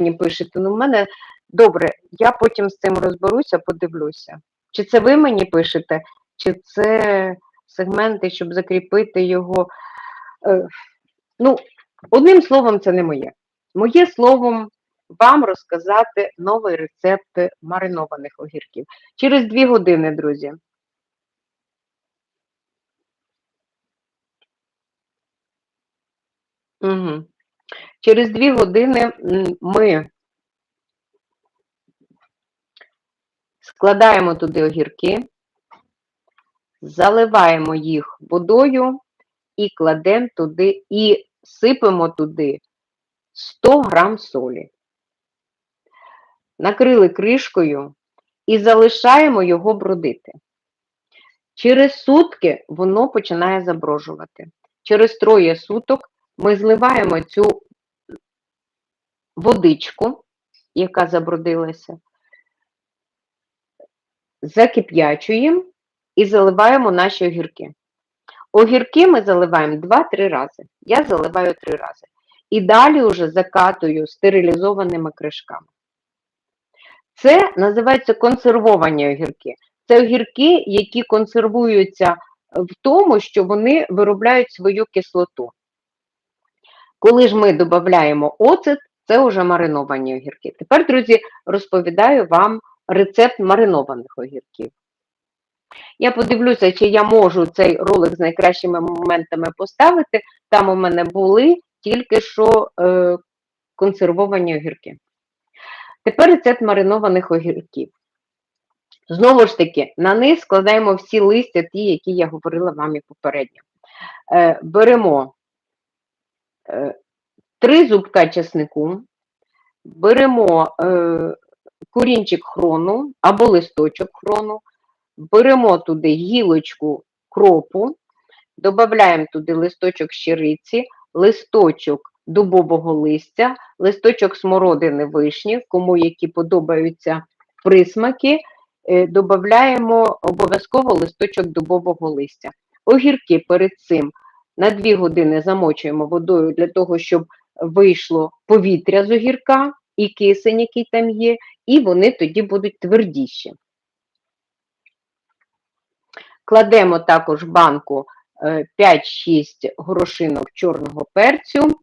мені пишете? Ну, в мене добре, я потім з цим розберуся, подивлюся. Чи це ви мені пишете, чи це сегменти, щоб закріпити його. Е, ну, одним словом, це не моє. Моє словом вам розказати новий рецепт маринованих огірків. Через дві години, друзі. Угу. Через дві години ми складаємо туди огірки, заливаємо їх водою і кладемо туди, і сипемо туди 100 грам солі. Накрили кришкою і залишаємо його бродити. Через сутки воно починає заброжувати. Через троє суток ми зливаємо цю водичку, яка забродилася, закип'ячуємо і заливаємо наші огірки. Огірки ми заливаємо 2-3 рази. Я заливаю 3 рази. І далі вже закатую стерилізованими кришками. Це називається консервовані огірки. Це огірки, які консервуються в тому, що вони виробляють свою кислоту. Коли ж ми додаємо оцет, це вже мариновані огірки. Тепер, друзі, розповідаю вам рецепт маринованих огірків. Я подивлюся, чи я можу цей ролик з найкращими моментами поставити. Там у мене були тільки що е, консервовані огірки. Тепер рецепт маринованих огірків. Знову ж таки, на них складаємо всі листя, ті, які я говорила вам і попередньо. Е, беремо е, три зубка чеснику, беремо е, корінчик хрону або листочок хрону, беремо туди гілочку кропу, додаємо туди листочок щириці, листочок дубового листя, листочок смородини вишні, кому які подобаються присмаки, е, додаємо обов'язково листочок дубового листя. Огірки перед цим на 2 години замочуємо водою для того, щоб вийшло повітря з огірка і кисень, який там є, і вони тоді будуть твердіші. Кладемо також в банку 5-6 е, горошинок чорного перцю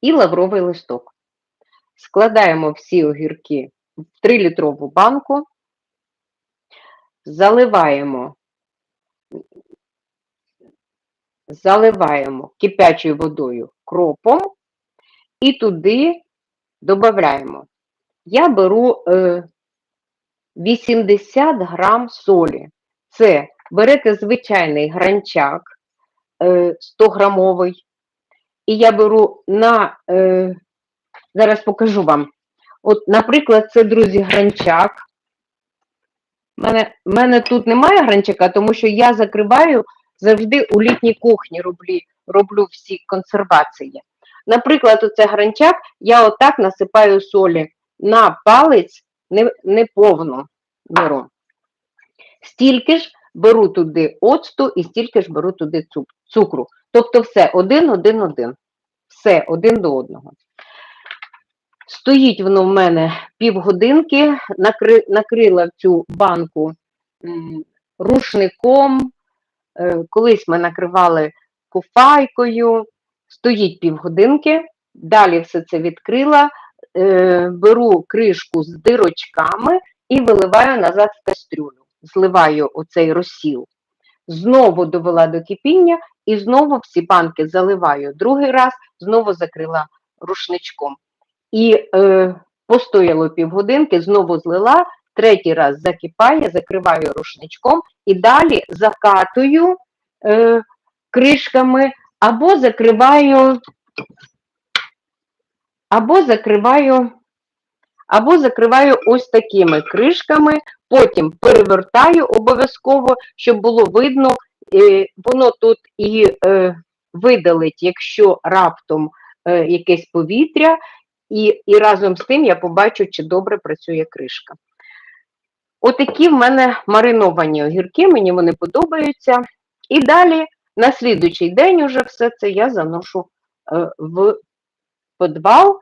і лавровий листок. Складаємо всі огірки в 3-літрову банку, заливаємо заливаємо кипячою водою кропом і туди додаємо. Я беру е, 80 грам солі. Це берете звичайний гранчак е, 100 грамовий. І я беру на, е, зараз покажу вам. От, наприклад, це, друзі, гранчак. У мене, мене тут немає гранчака, тому що я закриваю завжди у літній кухні роблю, роблю всі консервації. Наприклад, оце гранчак, я отак насипаю солі на палець не, не повну беру. Стільки ж беру туди оцту і стільки ж беру туди цукру. Тобто все один, один, один. Все один до одного. Стоїть воно в мене півгодинки, накри, накрила цю банку рушником. Е, колись ми накривали куфайкою, стоїть півгодинки, далі все це відкрила, е, беру кришку з дирочками і виливаю назад в кастрюлю. Зливаю оцей розсіл. Знову довела до кипіння і знову всі банки заливаю другий раз, знову закрила рушничком. І е, постояло півгодинки, знову злила, третій раз закипає, закриваю рушничком і далі закатую е, кришками або закриваю, або закриваю, або закриваю ось такими кришками, потім перевертаю обов'язково, щоб було видно, е, воно тут і е, видалить, якщо раптом е, якесь повітря, і, і разом з тим я побачу, чи добре працює кришка. Отакі в мене мариновані огірки, мені вони подобаються. І далі на слідуючий день уже все це я заношу е, в підвал